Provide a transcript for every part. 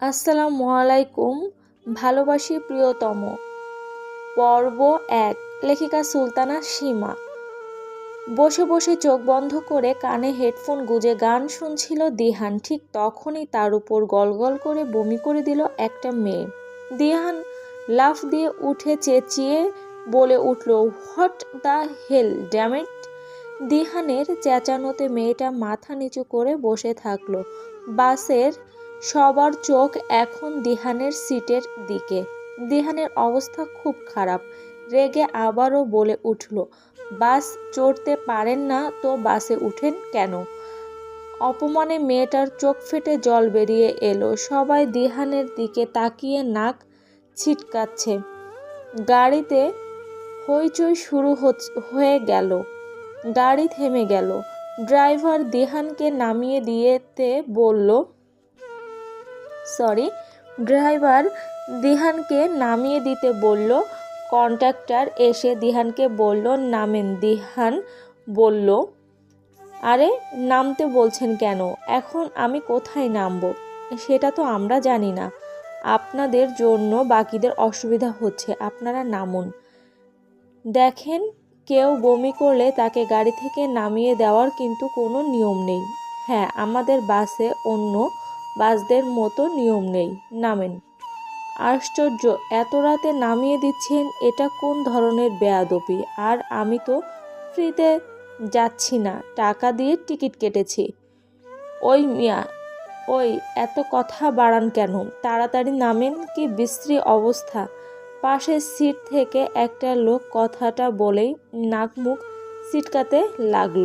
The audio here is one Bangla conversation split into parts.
আসসালামু আলাইকুম, ভালোবাসি প্রিয়তম। পর্ব এক, লেখিকা সুলতানা সীমা। বসে বসে চোখ বন্ধ করে কানে হেডফোন গুজে গান শুনছিল দিহান। ঠিক তখনই তার উপর গলগল করে বমি করে দিল একটা মেয়ে। দিহান লাফ দিয়ে উঠে চেঁচিয়ে বলে উঠল, what the hell, damn it? দিহানের চেঁচানোতে মেয়েটা মাথা নিচু করে বসে থাকল। বাসের সবার চোখ এখন দিহানের সিটের দিকে। দিহানের অবস্থা খুব খারাপ। রেগে আবারও বলে উঠল, বাস চড়তে পারেন না তো বাসে উঠেন কেন? অপমানে মেয়েটার চোখ ফেটে জল বেরিয়ে এলো। সবাই দিহানের দিকে তাকিয়ে নাক ছিটকাচ্ছে। গাড়িতে হইচই শুরু হয়ে গেল। গাড়ি থেমে গেল। ড্রাইভার দিহানকে নামিয়ে দিয়েতে বলল সরি, ড্রাইভার দিহানকে নামিয়ে দিতে বলল। কন্ট্রাক্টর এসে দিহানকে বলল, নামেন। দিহান বলল, আরে, নামতে বলছেন কেন? এখন আমি কোথায় নামবো? সেটা তো আমরা জানি না। আপনাদের জন্য বাকিদের অসুবিধা হচ্ছে, আপনারা নামুন। দেখেন, কেউ বমি করলে তাকে গাড়ি থেকে নামিয়ে দেওয়ার কিন্তু কোনো নিয়ম নেই। হ্যাঁ আমাদের বাসে অন্য বাসদের মতো নিয়ম নেই। নামেন। আশ্চর্য, এত রাতে নামিয়ে দিচ্ছেন এটা কোন ধরনের বেয়াদবি? আর আমি তো ফ্রিতে যাচ্ছি না, টাকা দিয়ে টিকিট কেটেছি। ওই মিয়া, ওই, এত কথা বাড়ান কেন? তাড়াতাড়ি নামেন কি বিশ্রী অবস্থা। পাশের সিট থেকে একটা লোক কথাটা বলেই নাক মুখ সিটকাতে লাগল।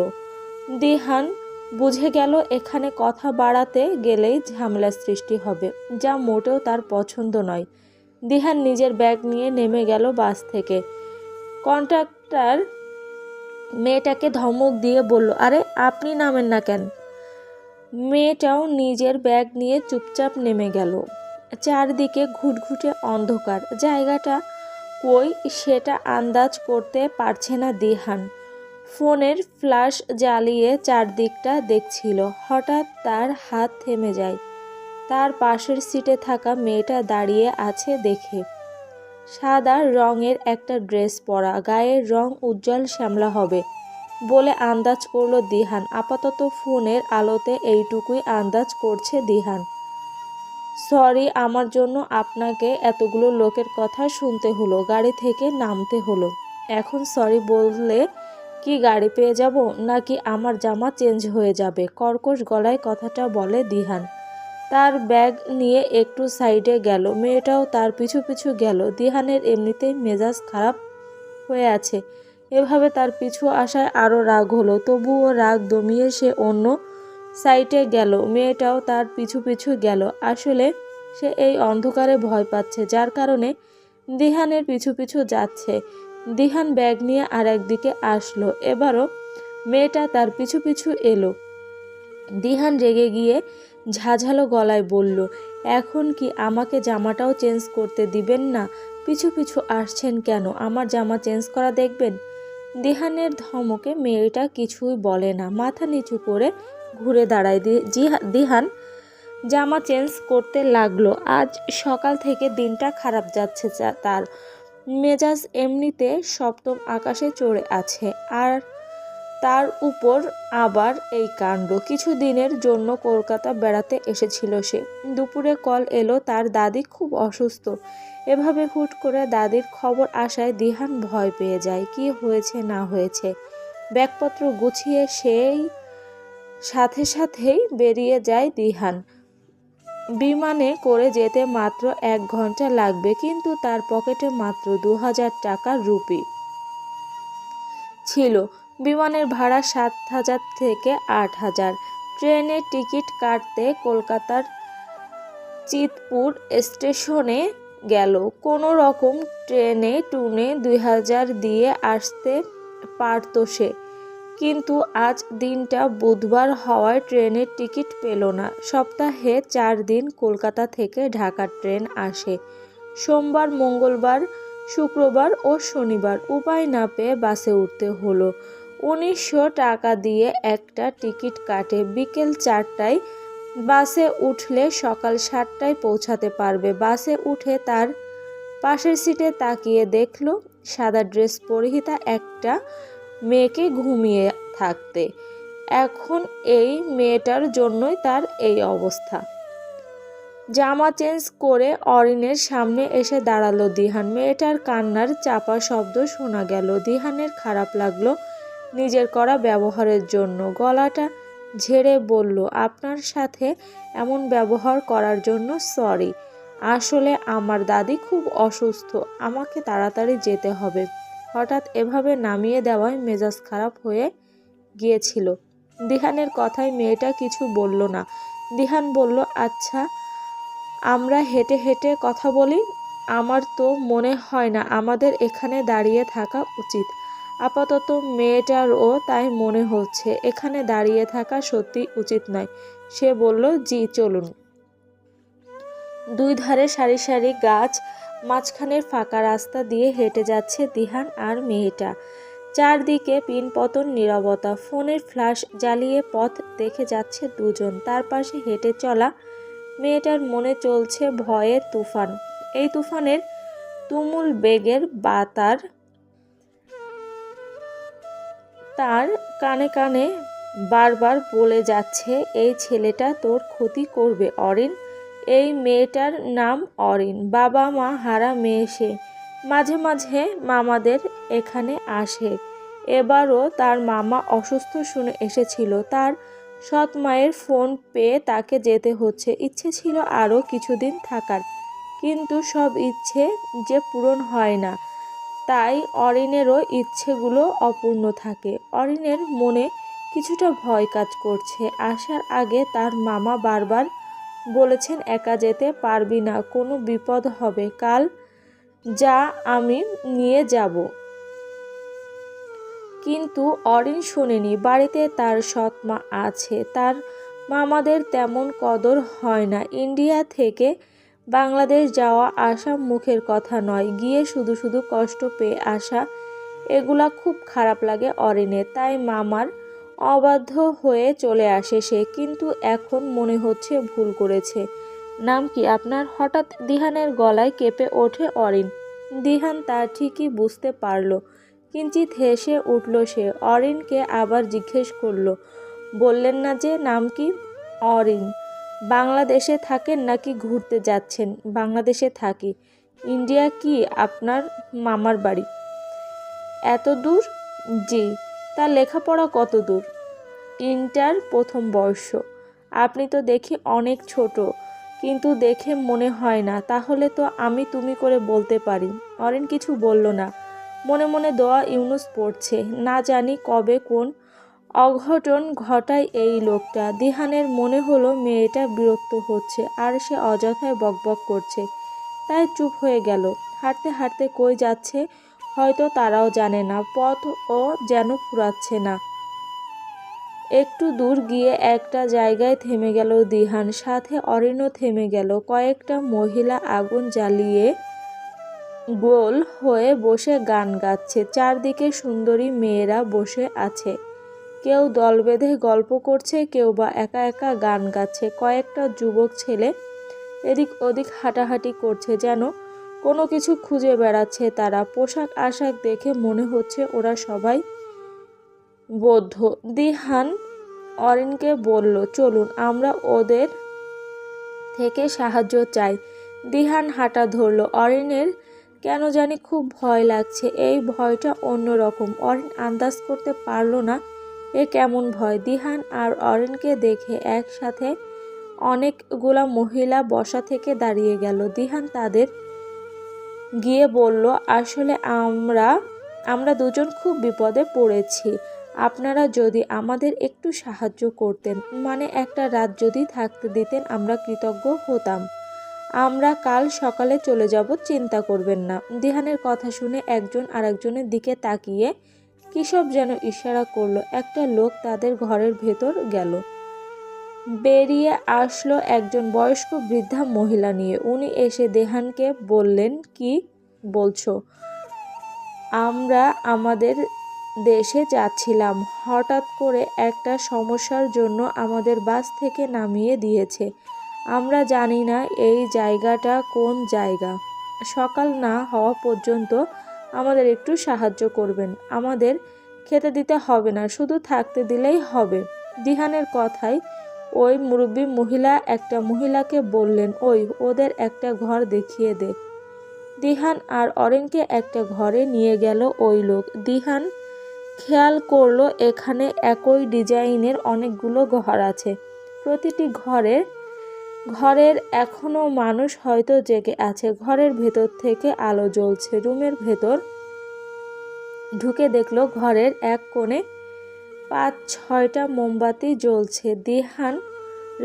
দিহান বুঝে গেল এখানে কথা বাড়াতে গেলেই ঝামেলার সৃষ্টি হবে, যা মোটেও তার পছন্দ নয়। দিহান নিজের ব্যাগ নিয়ে নেমে গেল বাস থেকে। কন্ট্রাক্টর মেয়েটাকে ধমক দিয়ে বলল, আরে, আপনি নামেন না কেন? মেয়েটাও নিজের ব্যাগ নিয়ে চুপচাপ নেমে গেল। চারদিকে ঘুটঘুটে অন্ধকার। জায়গাটা কই সেটা আন্দাজ করতে পারছে না দিহান। ফোনের ফ্ল্যাশ জ্বালিয়ে চারদিকটা দেখছিল। হঠাৎ তার হাত থেমে যায়। তার পাশের সিটে থাকা মেয়েটা দাঁড়িয়ে আছে দেখে। সাদা রঙের একটা ড্রেস পরা, গায়ের রং উজ্জ্বল শ্যামলা হবে বলে আন্দাজ করল দিহান। আপাতত ফোনের আলোতে এইটুকুই আন্দাজ করছে দিহান। সরি, আমার জন্য আপনাকে এতগুলো লোকের কথা শুনতে হলো, গাড়ি থেকে নামতে হলো। এখন সরি বললে কি গাড়ি পেয়ে যাব নাকি আমার জামা চেঞ্জ হয়ে যাবে? কর্কশ গলায় কথাটা বলে দিহান। তার ব্যাগ নিয়ে একটু সাইডে গেল। মেয়েটাও তার পিছু পিছু গেল। দিহানের এমনিতেই মেজাজ খারাপ হয়ে আছে। এভাবে তার পিছু আসায় আরও রাগ হলো। তবুও রাগ দমিয়ে সে অন্য সাইটে গেল। মেয়েটাও তার পিছু পিছু গেল। আসলে সে এই অন্ধকারে ভয় পাচ্ছে, যার কারণে দিহানের পিছু পিছু যাচ্ছে। দিহান ব্যাগ নিয়ে আর একদিকে আসলো। এবারও মেয়েটা তার পিছু পিছু এলো। দিহান রেগে গিয়ে ঝাঝালো গলায় বলল, এখন কি আমাকে জামাটাও চেঞ্জ করতে দিবেন না? পিছু পিছু আসছেন কেন? আমার জামা চেঞ্জ করা দেখবেন? দিহানের ধমকে মেয়েটা কিছুই বলে না। মাথা নিচু করে ঘুরে দাঁড়ায় দিহা দিহান। জামা চেঞ্জ করতে লাগল। আজ সকাল থেকে দিনটা খারাপ যাচ্ছে তার। মেজাজ এমনিতে সপ্তম আকাশে চড়ে আছে আর তার উপর আবার এই কাণ্ড। কিছু দিনের জন্য কলকাতা বেড়াতে এসেছিল সে। দুপুরে কল এলো, তার দাদি খুব অসুস্থ। এভাবে হুট করে দাদির খবর আসায় দিহান ভয় পেয়ে যায়, কি হয়েছে না হয়েছে। ব্যাগপত্র গুছিয়ে সেই সাথে সাথেই বেরিয়ে যায় দিহান। বিমানে করে যেতে মাত্র এক ঘণ্টা লাগবে, কিন্তু তার পকেটে মাত্র দু হাজার টাকার রুপি ছিল। বিমানের ভাড়া সাত হাজার থেকে আট হাজার। ট্রেনের টিকিট কাটতে কলকাতার চিতপুর স্টেশনে গেল। কোনো রকম ট্রেনে টুনে দুই হাজার দিয়ে আসতে পারত সে। কিন্তু আজ দিনটা বুধবার হওয়ায় ট্রেনের টিকিট পেল না। সপ্তাহে চার দিন কলকাতা থেকে ঢাকার ট্রেন আসে। সোমবার, মঙ্গলবার, শুক্রবার ও শনিবার উপায় না পেয়ে বাসে উঠতে হলো। উনিশশো টাকা দিয়ে একটা টিকিট কাটে বিকেল চারটায়। বাসে উঠলে সকাল সাতটায় পৌঁছাতে পারবে। বাসে উঠে তার পাশের সিটে তাকিয়ে দেখল, সাদা ড্রেস পরিহিতা একটা মেয়েকে ঘুমিয়ে থাকতে। এখন এই মেয়েটার জন্যই তার এই অবস্থা। জামা চেঞ্জ করে অরিনের সামনে এসে দাঁড়াল দিহান। মেয়েটার কান্নার চাপা শব্দ শোনা গেল। দিহানের খারাপ লাগল নিজের করা ব্যবহারের জন্য। গলাটা ঝেড়ে বলল, আপনার সাথে এমন ব্যবহার করার জন্য সরি। আসলে আমার দাদি খুব অসুস্থ। আমাকে তাড়াতাড়ি যেতে হবে। হঠাৎ এভাবে নামিয়ে দেওয়ায় মেজাজ খারাপ হয়ে গিয়েছিল। দিহানের কথায় মেয়েটা কিছু বলল না। দিহান বলল আচ্ছা আমরা হেঁটে হেঁটে কথা বলি। আমার তো মনে হয় না আমাদের এখানে দাঁড়িয়ে থাকা উচিত। আপাতত মেয়েটারও তাই মনে হচ্ছে, এখানে দাঁড়িয়ে থাকা সত্যি উচিত নয়। সে বলল, জি, চলুন। দুই ধারে সারি সারি গাছ মাঝখানের ফাঁকা রাস্তা দিয়ে হেঁটে যাচ্ছে দিহান আর মেয়েটা। চারদিকে পিনপতন নিরবতা, ফোনের ফ্ল্যাশ জ্বালিয়ে পথ দেখে যাচ্ছে দুজন। তার পাশে হেঁটে চলা মেয়েটার মনে চলছে ভয়ের তুফান। এই তুফানের তুমুল বেগের বাতার তার কানে কানে বারবার বলে যাচ্ছে, এই ছেলেটা তোর ক্ষতি করবে। অরিন এই মেয়েটার নাম অরিন। বাবা মা হারা মেয়ে সে। মাঝে মাঝে মামাদের এখানে আসে। এবারও তার মামা অসুস্থ শুনে এসেছিল। তার সৎ মায়ের ফোন পেয়ে তাকে যেতে হচ্ছে। ইচ্ছে ছিল আরও কিছুদিন থাকার। কিন্তু সব ইচ্ছে যে পূরণ হয় না। তাই অরিনেরও ইচ্ছেগুলো অপূর্ণ থাকে। অরিনের মনে কিছুটা ভয় কাজ করছে। আসার আগে তার মামা বারবার বলেছেন, একা যেতে পারবি না, কোনো বিপদ হবে। কাল যা আমি নিয়ে যাব। কিন্তু অরিন শোনেনি, বাড়িতে তার সৎ মা আছে। তার মামাদের তেমন কদর হয় না। ইন্ডিয়া থেকে বাংলাদেশ যাওয়া আসা মুখের কথা নয়। গিয়ে শুধু শুধু কষ্ট পেয়ে আসা, এগুলা খুব খারাপ লাগে অরিনের। তাই মামার অবাধ্য হয়ে চলে আসে সে, কিন্তু এখন মনে হচ্ছে ভুল করেছে। নাম কি আপনার? হঠাৎ দিহানের গলায় কেঁপে ওঠে অরিন। দিহান তা ঠিকই বুঝতে পারল। কিঞ্চিত হেসে উঠল সে। অরিনকে আবার জিজ্ঞেস করল, বললেন না যে নাম কি? অরিন, বাংলাদেশে থাকেন নাকি ঘুরতে যাচ্ছেন? বাংলাদেশে থাকি। ইন্ডিয়া কি আপনার মামার বাড়ি? এত দূর জি। তার লেখাপড়া কত দূর? ইন্টার প্রথম বর্ষ। আপনি তো দেখি অনেক ছোট, কিন্তু দেখে মনে হয় না, তাহলে তো আমি তুমি করে বলতে পারি। অরেন কিছু বলল না। মনে মনে দোয়া ইউনুস পড়ছে, না জানি কবে কোন অঘটন ঘটায় এই লোকটা। দিহানের মনে হলো মেয়েটা বিরক্ত হচ্ছে, আর সে অযথায় বকবক করছে। তাই চুপ হয়ে গেল। হাঁটতে হাঁটতে কই যাচ্ছে হয়তো তারাও জানে না পথ ও যেন ফুরাচ্ছে না। একটু দূর গিয়ে একটা জায়গায় থেমে গেল দিহান, সাথে অরিনও থেমে গেল। কয়েকটা মহিলা আগুন জ্বালিয়ে গোল হয়ে বসে গান গাচ্ছে। চারদিকে সুন্দরী মেয়েরা বসে আছে। কেউ দল বেঁধে গল্প করছে, কেউ বা একা একা গান গাচ্ছে। কয়েকটা যুবক ছেলে এদিক ওদিক হাঁটাহাঁটি করছে যেন কোনো কিছু খুঁজে বেড়াচ্ছে তারা। পোশাক আশাক দেখে মনে হচ্ছে ওরা সবাই বৌদ্ধ। দিহান অরিনকে বলল, চলুন, আমরা ওদের থেকে সাহায্য চাই। দিহান হাঁটা ধরল। অরিনের কেন জানি খুব ভয় লাগছে। এই ভয়টা অন্যরকম। অরিন আন্দাজ করতে পারল না এ কেমন ভয়। দিহান আর অরিনকে দেখে একসাথে অনেকগুলা মহিলা বসা থেকে দাঁড়িয়ে গেল। দিহান তাদের গিয়ে বলল, আসলে আমরা আমরা দুজন খুব বিপদে পড়েছি। আপনারা যদি আমাদের একটু সাহায্য করতেন মানে একটা রাত যদি থাকতে দিতেন, আমরা কৃতজ্ঞ হতাম। আমরা কাল সকালে চলে যাব, চিন্তা করবেন না। দিহানের কথা শুনে একজন আরেকজনের দিকে তাকিয়ে কিসব যেন ইশারা করল, একটা লোক তাদের ঘরের ভেতর গেল। বেরিয়ে আসলো একজন বয়স্ক বৃদ্ধা মহিলা নিয়ে। উনি এসে দেহানকে বললেন, কি বলছো? আমরা আমাদের দেশে যাচ্ছিলাম। হঠাৎ করে একটা সমস্যার জন্য আমাদের বাস থেকে নামিয়ে দিয়েছে। আমরা জানি না এই জায়গাটা কোন জায়গা। সকাল না হওয়া পর্যন্ত আমাদের একটু সাহায্য করবেন। আমাদের খেতে দিতে হবে না, শুধু থাকতে দিলেই হবে। দিহানের কথায় ওই মুরব্বী মহিলা একটা মহিলাকে বললেন, ওই, ওদের একটা ঘর দেখিয়ে দে। দিহান আর অরেনকে একটা ঘরে নিয়ে গেল ওই লোক। দিহান খেয়াল করল এখানে একই ডিজাইনের অনেকগুলো ঘর আছে। প্রতিটি ঘরের ঘরের এখনও মানুষ হয়তো জেগে আছে। ঘরের ভেতর থেকে আলো জ্বলছে। রুমের ভেতর ঢুকে দেখল ঘরের এক কোণে পাঁচ ছয়টা মোমবাতি জ্বলছে। দিহান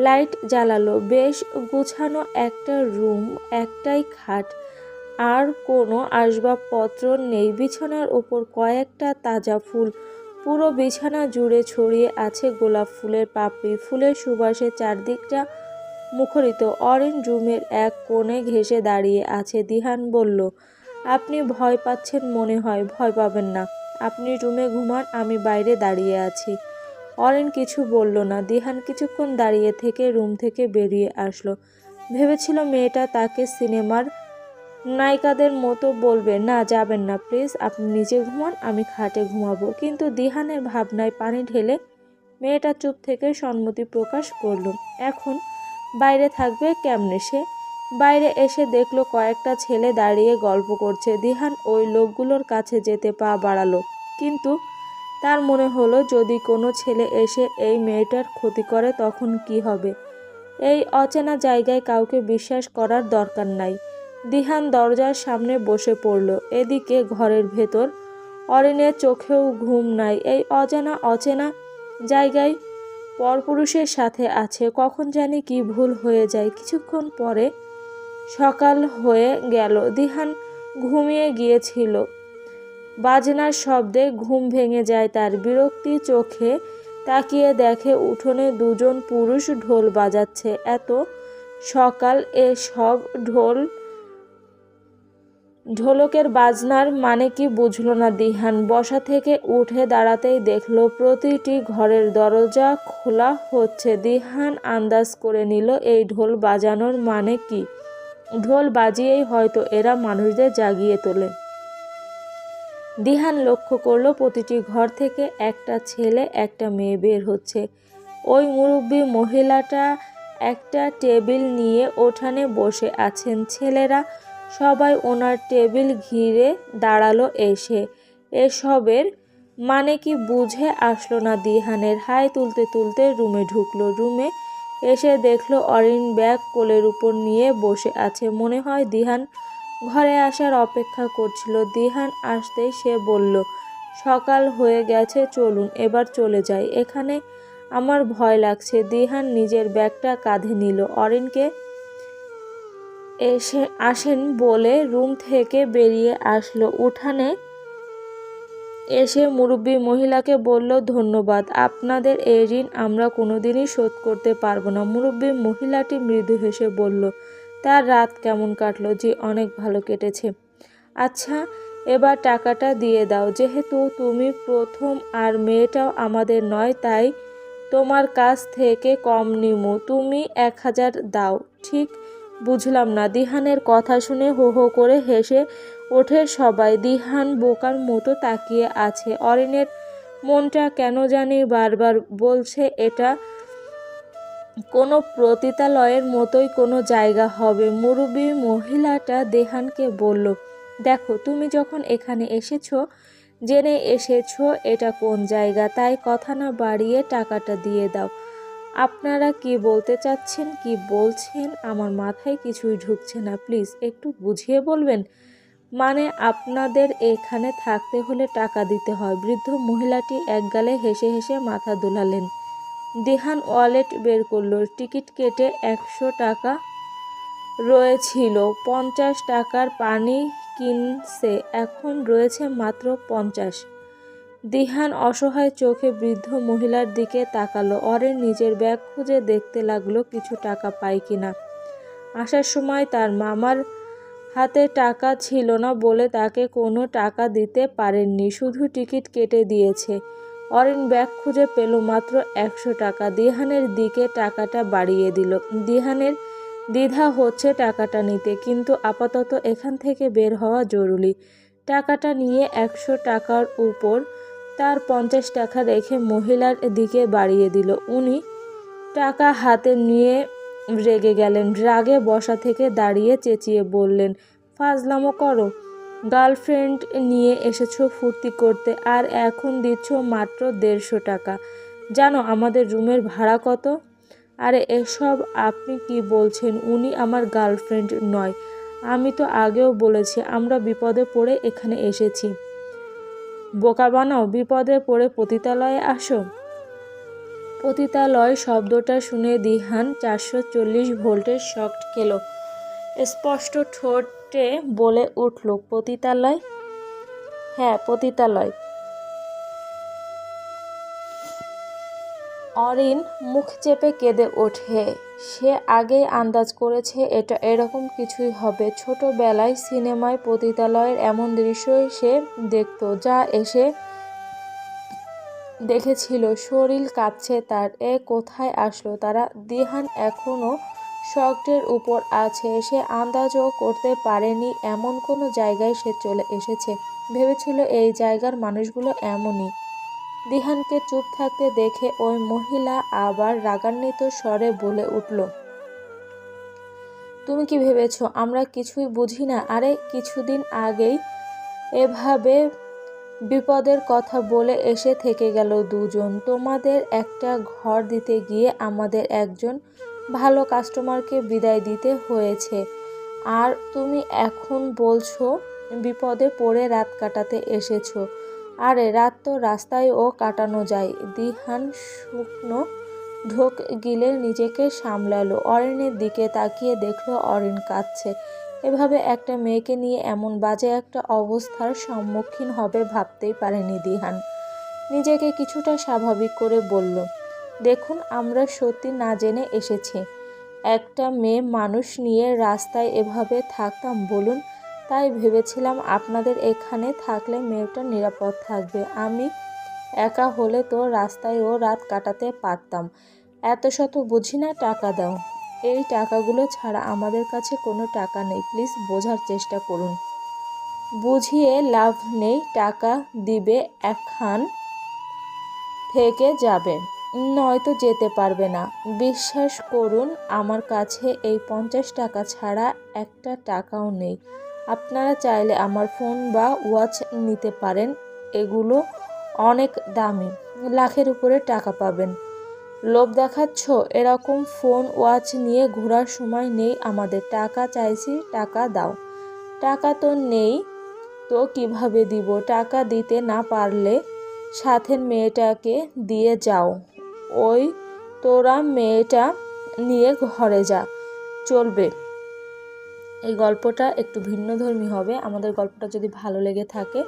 লাইট জ্বালালো। বেশ গুছানো একটা রুম, একটাই খাট, আর কোনো আসবাবপত্র নেই। বিছানার ওপর কয়েকটা তাজা ফুল, পুরো বিছানা জুড়ে ছড়িয়ে আছে গোলাপ ফুলের পাপড়ি। ফুলের সুবাসে চারদিকটা মুখরিত। অরেঞ্জ রুমের এক কোণে ঘেসে দাঁড়িয়ে আছে। দিহান বলল, আপনি ভয় পাচ্ছেন মনে হয়, ভয় পাবেন না। আপনি রুমে ঘুমান, আমি বাইরে দাঁড়িয়ে আছি। অরেন কিছু বলল না। দিহান কিছুক্ষণ দাঁড়িয়ে থেকে রুম থেকে বেরিয়ে আসলো। ভেবেছিল মেয়েটা তাকে সিনেমার নায়িকাদের মতো বলবে। না, যাবেন না, প্লিজ, আপনি নিজে ঘুমান, আমি খাটে ঘুমাবো। কিন্তু দিহানের ভাবনায় পানি ঢেলে মেয়েটা চুপ থেকে সম্মতি প্রকাশ করল। এখন বাইরে থাকবে কেমনে সে? বাইরে এসে দেখল কয়েকটা ছেলে দাঁড়িয়ে গল্প করছে। দিহান ওই লোকগুলোর কাছে যেতে পা বাড়ালো। কিন্তু তার মনে হলো, যদি কোনো ছেলে এসে এই মেয়েটার ক্ষতি করে, তখন কি হবে? এই অচেনা জায়গায় কাউকে বিশ্বাস করার দরকার নাই। দিহান দরজার সামনে বসে পড়ল। এদিকে ঘরের ভেতর অরিনের চোখেও ঘুম নাই। এই অজানা অচেনা জায়গায় পরপুরুষের সাথে আছে। কখন জানি কি ভুল হয়ে যায়। কিছুক্ষণ পরে সকাল হয়ে গেল। দিহান ঘুমিয়ে গিয়েছিল। বাজনার শব্দে ঘুম ভেঙে যায় তার। বিরক্তি চোখে তাকিয়ে দেখে উঠোনে দুজন পুরুষ ঢোল বাজাচ্ছে। এত সকাল এ সব ঢোল, ঢোলকের বাজনার মানে কি বুঝলো না দিহান। বসা থেকে উঠে দাঁড়াতেই দেখল প্রতিটি ঘরের দরজা খোলা হচ্ছে। দিহান আন্দাজ করে নিল এই ঢোল বাজানোর মানে কি। ঢোল বাজিয়েই হয়তো এরা মানুষদের জাগিয়ে তোলে। দিহান লক্ষ্য করল প্রতিটি ঘর থেকে একটা ছেলে, একটা মেয়ে বের হচ্ছে। ওই মুরব্বী মহিলাটা একটা টেবিল নিয়ে ওঠানে বসে আছেন। ছেলেরা সবাই ওনার টেবিল ঘিরে দাঁড়াল এসে। এসবের মানে কি বুঝে আসলো না দিহানের। হাই তুলতে তুলতে রুমে ঢুকলো। রুমে এসে দেখল অরিন ব্যাগ কোলের উপর নিয়ে বসে আছে। মনে হয় দিহান ঘরে আসার অপেক্ষা করছিল। দিহান আসতেই সে বলল, সকাল হয়ে গেছে, চলুন, এবার চলে যাই। এখানে আমার ভয় লাগছে। দিহান নিজের ব্যাগটা কাঁধে নিল। অরিনকে এসে আসেন বলে রুম থেকে বেরিয়ে আসলো। উঠানে এসে মুরব্বী মহিলাকে বলল, ধন্যবাদ, আপনাদের এই ঋণ আমরা কোনোদিনই শোধ করতে পারব না। মুরব্বী মহিলাটি মৃদু হেসে বলল, তার রাত কেমন কাটলো জি অনেক ভালো কেটেছে। আচ্ছা এবার টাকাটা দিয়ে দাও। যেহেতু তুমি প্রথম আর মেয়েটাও আমাদের নয়, তাই তোমার কাছ থেকে কম নিমু। তুমি এক হাজার দাও। ঠিক, বুঝলাম না। দিহানের কথা শুনে হো হো করে হেসে ওঠে সবাই। দিহান বোকার মতো তাকিয়ে আছে। অরিনের মনটা কেন জানি বারবার বলছে, এটা কোনো প্রতিতালয়ের মতোই কোনো জায়গা হবে। মুরব্বী মহিলাটা দেহানকে বলল, দেখো, তুমি যখন এখানে এসেছ, জেনে এসেছ এটা কোন জায়গা। তাই কথা না বাড়িয়ে টাকাটা দিয়ে দাও। আপনারা কি বলতে চাচ্ছেন, কি বলছেন, আমার মাথায় কিছুই ঢুকছে না। প্লিজ, একটু বুঝিয়ে বলবেন? মানে আপনাদের এখানে থাকতে হলে টাকা দিতে হয়। বৃদ্ধ মহিলাটি একগালে হেসে হেসে মাথা দোলালেন। দেহান ওয়ালেট বের করল। টিকিট কেটে একশো টাকা রয়েছিল। পঞ্চাশ টাকার পানি কিনছে। এখন রয়েছে মাত্র পঞ্চাশ। দিহান অসহায় চোখে বৃদ্ধ মহিলার দিকে তাকালো। অরে নিজের ব্যাগ খুঁজে দেখতে লাগল, কিছু টাকা পায় কিনা। আসার সময় তার মামার হাতে টাকা ছিল না বলে তাকে কোনো টাকা দিতে পারেননি। শুধু টিকিট কেটে দিয়েছে। অরিন ব্যাগ খুঁজে পেল মাত্র একশো টাকা। দিহানের দিকে টাকাটা বাড়িয়ে দিল। দিহানের দ্বিধা হচ্ছে টাকাটা নিতে, কিন্তু আপাতত এখান থেকে বের হওয়া জরুরি। টাকাটা নিয়ে একশো টাকার উপর তার পঞ্চাশ টাকা রেখে মহিলার দিকে বাড়িয়ে দিল। উনি টাকা হাতে নিয়ে রেগে গেলেন, রাগে বসা থেকে দাঁড়িয়ে চেঁচিয়ে বললেন, ফাজলামো করো। গার্লফ্রেন্ড নিয়ে এসেছ ফুর্তি করতে আর এখন দিচ্ছ মাত্র দেড়শো টাকা। জানো আমাদের রুমের ভাড়া কত? আরে এসব আপনি কি বলছেন? উনি আমার গার্লফ্রেন্ড নয়। আমি তো আগেও বলেছি, আমরা বিপদে পড়ে এখানে এসেছি। বোকা বানাও, বিপদে পড়ে পতিতালয়ে আসো। পতিতালয় শব্দটা শুনে দিহান চারশো চল্লিশ ভোল্টের শক খেল। স্পষ্ট ঠোঁটে বলে উঠল, পতিতালয়? হ্যাঁ পতিতালয়। অরিন মুখ চেপে কেঁদে ওঠে, সে আগেই আন্দাজ করেছে এটা এরকম কিছুই হবে। ছোটবেলায় সিনেমায় পতিতালয়ের এমন দৃশ্যই সে দেখত, যা এসে দেখেছিল, শরীর কাঁপছে তার। এ কোথায় আসলো? তারা, দিহান এখনও শকটের উপর আছে। সে আন্দাজও করতে পারেনি, এমন কোনো জায়গায় সে চলে এসেছে। ভেবেছিল এই জায়গার মানুষগুলো এমনই। দিহানকে চুপ থাকতে দেখে ওই মহিলা আবার রাগান্বিত স্বরে বলে উঠল, তুমি কি ভেবেছ? আমরা কিছুই বুঝি না। আরে, কিছুদিন আগেই এভাবে বিপদের কথা বলে এসে থেকে গেল দুজন। তোমাদের একটা ঘর দিতে গিয়ে আমাদের একজন ভালো কাস্টমারকে বিদায় দিতে হয়েছে। আর তুমি এখন বলছো, বিপদে পড়ে রাত কাটাতে এসেছ। আরে, রাত তো রাস্তায়ও কাটানো যায়। দিহান শুকনো ঢোক গিলে নিজেকে সামলালো। অরিনের দিকে তাকিয়ে দেখল অরিন কাঁদছে। এভাবে একটা মেয়েকে নিয়ে এমন বাজে একটা অবস্থার সম্মুখীন হবে ভাবতেই পারেনি দিহান। নিজেকে কিছুটা স্বাভাবিক করে বলল, দেখুন, আমরা সত্যি না জেনে এসেছি। একটা মেয়ে মানুষ নিয়ে রাস্তায় এভাবে থাকতাম বলুন, তাই ভেবেছিলাম আপনাদের এখানে থাকলে মেয়েটা নিরাপদ থাকবে। আমি একা হলে তো রাস্তায়ও রাত কাটাতে পারতাম। এত শত বুঝি না টাকা দাও। এই টাকাগুলো ছাড়া আমাদের কাছে কোনো টাকা নেই। প্লিজ বোঝার চেষ্টা করুন। বুঝিয়ে লাভ নেই, টাকা দিবে একখান থেকে যাবে। নয়তো যেতে পারবে না। বিশ্বাস করুন, আমার কাছে এই পঞ্চাশ টাকা ছাড়া একটা টাকাও নেই। আপনারা চাইলে আমার ফোন বা ওয়াচ নিতে পারেন। এগুলো অনেক দামি। লাখের উপরে টাকা পাবেন। লোভ দেখাচ্ছ? এরকম ফোন ওয়াচ নিয়ে ঘোরার সময় নেই আমাদের। টাকা চাইছি, টাকা দাও। টাকা তো নেই, তো কীভাবে দিব? টাকা দিতে না পারলে সাথের মেয়েটাকে দিয়ে যাও। ওই তোরা মেয়েটা নিয়ে ঘরে যা। চলবে। এই গল্পটা একটু ভিন্নধর্মী হবে। আমাদের গল্পটা যদি ভালো লেগে থাকে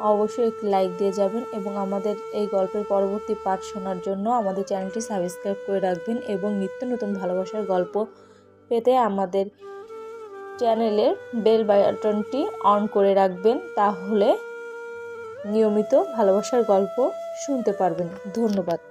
অবশ্যই একটি লাইক দিয়ে যাবেন এবং আমাদের এই গল্পের পরবর্তী পাঠ শোনার জন্য আমাদের চ্যানেলটি সাবস্ক্রাইব করে রাখবেন এবং নিত্য নতুন ভালোবাসার গল্প পেতে আমাদের চ্যানেলের বেল বাটনটি অন করে রাখবেন তাহলে নিয়মিত ভালোবাসার গল্প শুনতে পারবেন। ধন্যবাদ।